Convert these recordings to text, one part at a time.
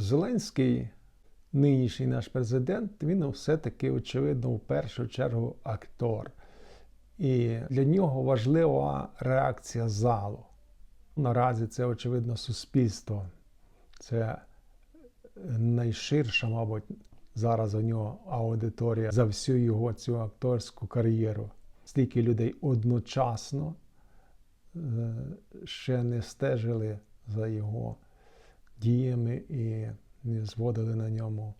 Зеленський, нинішній наш президент, він все-таки, очевидно, в першу чергу актор. І для нього важлива реакція залу. Наразі це, очевидно, суспільство. Це найширша, мабуть, зараз у нього аудиторія за всю його цю акторську кар'єру. Стільки людей одночасно е, ще не стежили за його діями і не зводили на ньому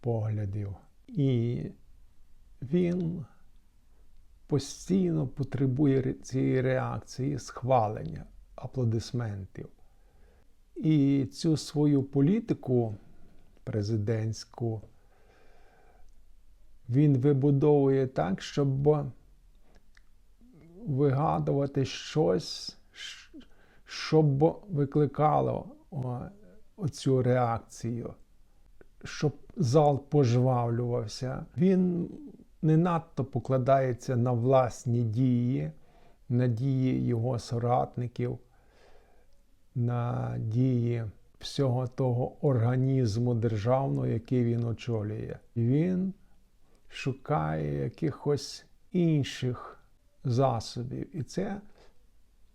поглядів. І він постійно потребує цієї реакції, схвалення, аплодисментів. І цю свою політику президентську він вибудовує так, щоб вигадувати щось, щоб викликало о, оцю реакцію, щоб зал пожвавлювався. Він не надто покладається на власні дії, на дії його соратників, на дії всього того організму державного, який він очолює. Він шукає якихось інших засобів. І це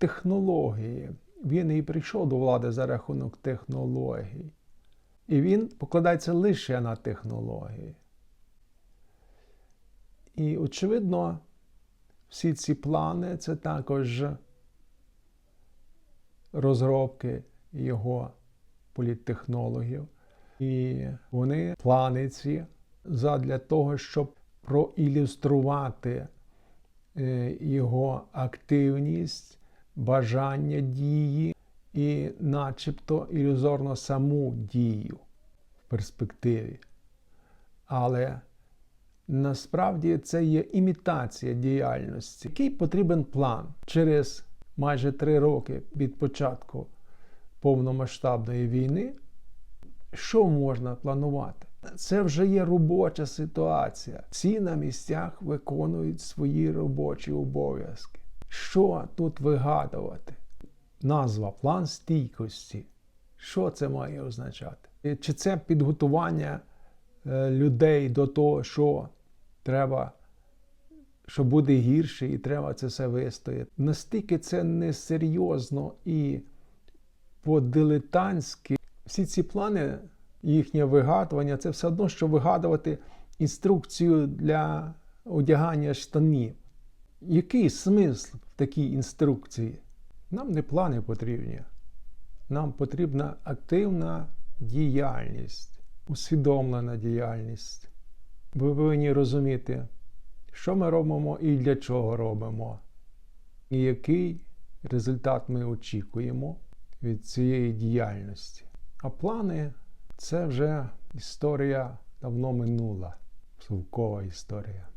технології. Він і прийшов до влади за рахунок технологій. І він покладається лише на технології. І, очевидно, всі ці плани це також розробки його політтехнологів. І вони плани ці задля того, щоб проілюструвати е, його активність, бажання дії і, начебто, ілюзорно саму дію в перспективі. Але насправді це є імітація діяльності. Який потрібен план через майже три роки від початку повномасштабної війни? Що можна планувати? Це вже є робоча ситуація. Всі на місцях виконують свої робочі обов'язки. Що тут вигадувати? Назва план стійкості. Що це має означати? Чи це підготування е, людей до того, що треба, що буде гірше, і треба це все вистояти? Настільки це несерйозно і по-дилетантськи. Всі ці плани, їхнє вигадування, це все одно, що вигадувати інструкцію для одягання штанів. Який смисл в такій інструкції? Нам не плани потрібні. Нам потрібна активна діяльність, усвідомлена діяльність. Ви повинні розуміти, що ми робимо і для чого робимо, і який результат ми очікуємо від цієї діяльності. А плани це вже історія давно минула, совкова історія.